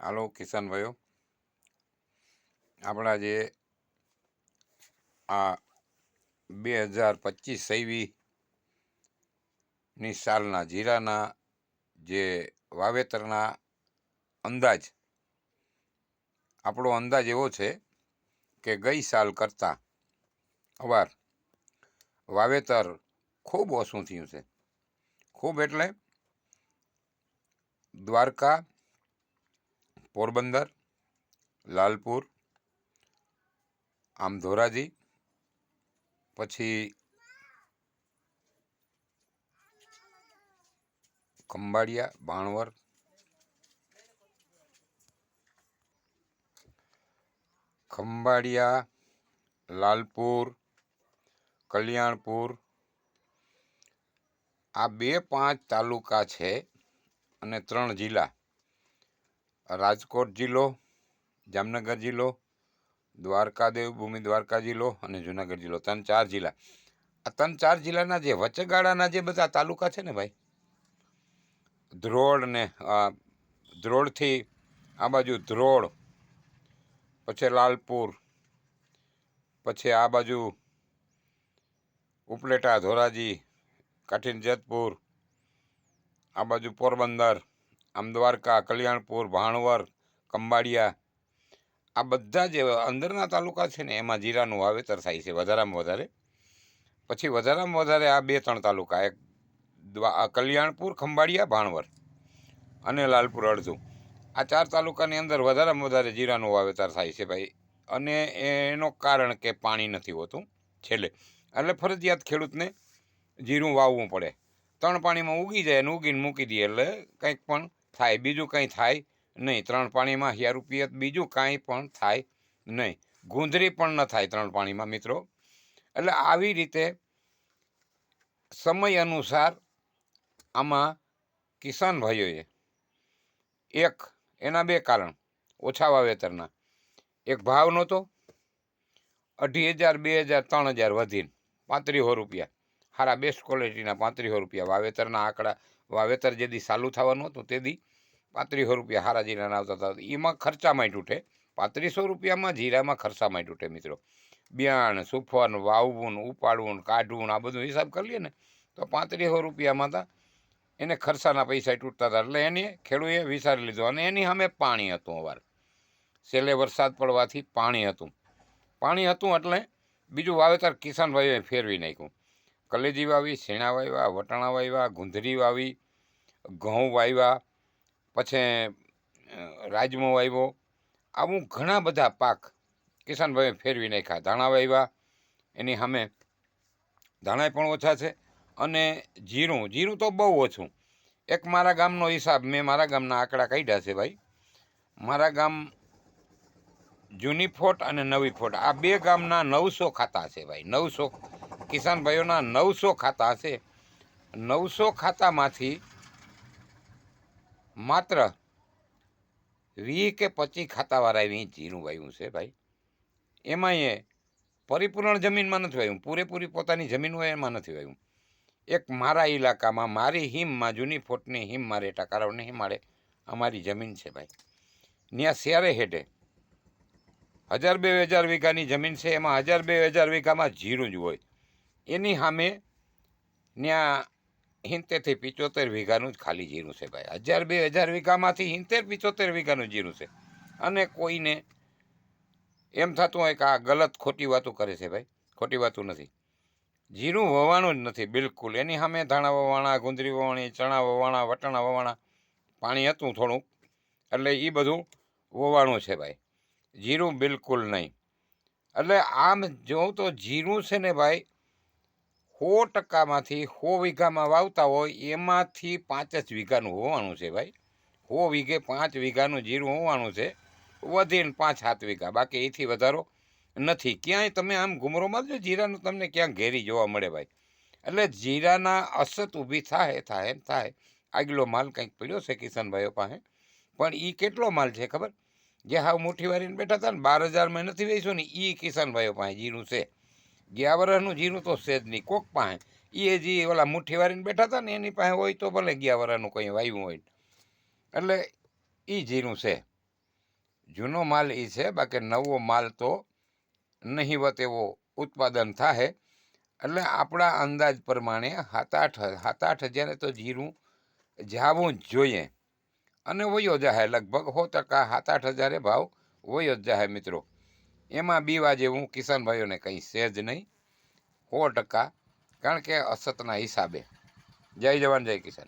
હાલો કિશનભાઈઓ આપણા જે આ બે હજાર પચીસ સૈવીની સાલના જીરાના જે વાવેતરના અંદાજ, આપણો અંદાજ એવો છે કે ગઈ સાલ કરતાં અવાર વાવેતર ખૂબ ઓછું થયું છે. ખૂબ એટલે દ્વારકા પોરબંદર, લાલપુર, આમ ધોરાજી, પછી ખંભાળિયા ભાણવર ખંભાળિયા, લાલપુર, કલ્યાણપુર, આ બે પાંચ તાલુકા છે અને ત્રણ જિલ્લા. રાજકોટ જિલ્લો, જામનગર જિલ્લો, દ્વારકા દેવભૂમિ, દ્વારકા જિલ્લો અને જુનાગઢ જિલ્લો. ત્રણ ચાર જિલ્લા. આ ત્રણ ચાર જિલ્લાના જે વચગાળાના જે બધા તાલુકા છે ને ભાઈ, ધ્રોળ ને ધ્રોળથી આ બાજુ ધ્રોળ, પછી લાલપુર, પછી આ બાજુ ઉપલેટા, ધોરાજી, કાઠીન જેતપુર, આ બાજુ પોરબંદર આમ દ્વારકા કલ્યાણપુર ભાણવર કંબાડિયા, આ બધા જે અંદરના તાલુકા છે ને, એમાં જીરાનું વાવેતર થાય છે, વધારામાં વધારે. પછી વધારામાં વધારે આ બે ત્રણ તાલુકા, એક કલ્યાણપુર ખંભાળિયા ભાણવર અને લાલપુર અડધું. આ ચાર તાલુકાની અંદર વધારેમાં વધારે જીરાનું વાવેતર થાય છે ભાઈ. અને એનો કારણ કે પાણી નથી હોતું છેલ્લે. એટલે ફરજિયાત ખેડૂતને જીરું વાવવું પડે. ત્રણ પાણીમાં ઉગી જાય અને ઉગીને મૂકી દઈએ એટલે કંઈક પણ થાય, બીજું કંઈ થાય નહીં. ત્રણ પાણીમાં હિયા પિયત બીજું કાંઈ પણ થાય નહીં. ગુંદરી પણ ન થાય ત્રણ પાણીમાં, મિત્રો. એટલે આવી રીતે સમય અનુસાર આમાં કિસાન ભાઈઓએ એક, એના બે કારણ, ઓછા વાવેતરના. એક ભાવ નહોતો, અઢી હજાર, બે હજાર, ત્રણ હજાર વધીને પાંત્રીસો રૂપિયા. સારા બેસ્ટ ક્વોલિટીના પાંત્રીસો રૂપિયા, વાવેતરના આંકડા, વાવેતર જે દી ચાલુ થવાનું હતું તે દી પાંત્રીસો રૂપિયા સારા જીરાના આવતા હતા. એમાં ખર્ચામાં તૂટે પાંત્રીસો રૂપિયામાં જીરામાં ખર્ચામાં તૂટે મિત્રો. બિયાણ, સુફન, વાવવું, ઉપાડવું, કાઢવું, આ બધું હિસાબ કરી લઈએ ને, તો પાંત્રીસો રૂપિયામાં હતા એને ખર્ચાના પૈસા તૂટતા હતા. એટલે એને ખેડૂએ વિચારી લીધો અને એની સામે પાણી હતું અવાર છેલ્લે વરસાદ પડવાથી પાણી હતું. પાણી હતું એટલે બીજું વાવેતર કિસાનભાઈએ ફેરવી નાખ્યું. કલેજી વાવી, શેણા વાવ્યા, વટાણા વાવ્યા ગુંદરી વાવી, ઘઉં વાવ્યા, પછી રાજમો વાવ્યો. આવું ઘણા બધા પાક કિસાનભાઈએ ફેરવી નાખ્યા. ધાણા વાવ્યા, એની સામે ધાણાય પણ ઓછા છે અને જીરું. જીરું તો બહુ ઓછું. એક મારા ગામનો હિસાબ, મેં મારા ગામના આંકડા કાઢ્યા છે ભાઈ. મારા ગામ જૂની ફોટ અને નવી ફોટ. આ બે ગામના નવસો ખાતા છે ભાઈ, નવસો કિસાન ભાઈઓના નવસો ખાતા છે નવસો ખાતામાંથી માત્ર વીસ કે પચીસ ખાતાવાળા એવી જીરું વાયું છે ભાઈ. એમાં એ પરિપૂર્ણ જમીનમાં નથી વાયું, પૂરેપૂરી પોતાની જમીન હોય એમાં નથી વાયું. એક મારા ઇલાકામાં, મારી હિમમાં, જૂની ફોટની હિમમાં રેટા કારવની મારે અમારી જમીન છે ભાઈ. ત્યાં શેરે હેઠે હજાર બે હજાર વીઘાની જમીન છે, એમાં હજાર બે હજાર વીઘામાં જીરું જ હોય. એની સામે ત્યાં હિંતેરથી પિચોતેર વીઘાનું જ ખાલી જીરું છે ભાઈ. હજાર બે હજાર વીઘામાંથી હિંતેર પિચોતેર વીઘાનું જીરું છે. અને કોઈને એમ થતું હોય કે આ ગલત ખોટી વાતો કરે છે ભાઈ. ખોટી વાતો નથી. જીરું વવાણું જ નથી, બિલકુલ. એની સામે ધાણા વવાણા, ગુંદરી વવાણી, ચણા વવાણા, વટાણા વવાણા, પાણી હતું થોડુંક. એટલે એ બધું વવાણું છે ભાઈ. જીરું બિલકુલ નહીં. એટલે આમ જોઉં તો જીરું છે ને ભાઈ સો ટકામાંથી સો વીઘામાં વાવતા હોય, એમાંથી પાંચ જ વીઘાનું હોવાનું છે ભાઈ. સો વીઘે પાંચ વીઘાનું જીરું હોવાનું છે. વધીને પાંચ સાત વીઘા. બાકી એથી વધારો નથી. ક્યાંય તમે આમ ઘુમરોમાં જો જીરાનું તમને ક્યાંક ઘેરી જોવા મળે ભાઈ. એટલે જીરાના અસત ઊભી થાય થાય થાય. આગલો માલ કંઈક પડ્યો છે કિશનભાઈઓ પાસે. પણ એ કેટલો માલ છે ખબર? જે હાવ મુઠ્ઠી વારીને બેઠા હતા ને, બાર હજારમાં નથી વેચ્યો ને એ કિશનભાઈઓ પાસે જીરું છે. ગયા વર્ષનું જીરું તો છે જ નહીં. કોક પાસે. એ જે ઓલા મુઠ્ઠી વારીને બેઠા હતા ને એની પાસે હોય તો ભલે ગયા વર્ષનું કંઈ વાવ્યું હોય. એટલે એ જીરું છે. જૂનો માલ એ છે, બાકી નવો માલ તો નહીવત એવો ઉત્પાદન થાય એટલે આપણા અંદાજ પ્રમાણે સાત આઠ સાત આઠ હજારે તો જીરું જાવું જ જોઈએ. અને વયો જાહે લગભગ. સો ટકા સાત આઠ હજારે ભાવ વયો જ જાહે મિત્રો. એમાં બીવા જેવું હું ભાઈઓને કંઈ છે જ નહીં. સો ટકા. કારણ કે અસતના હિસાબે. જય જવાન, જય કિસાન.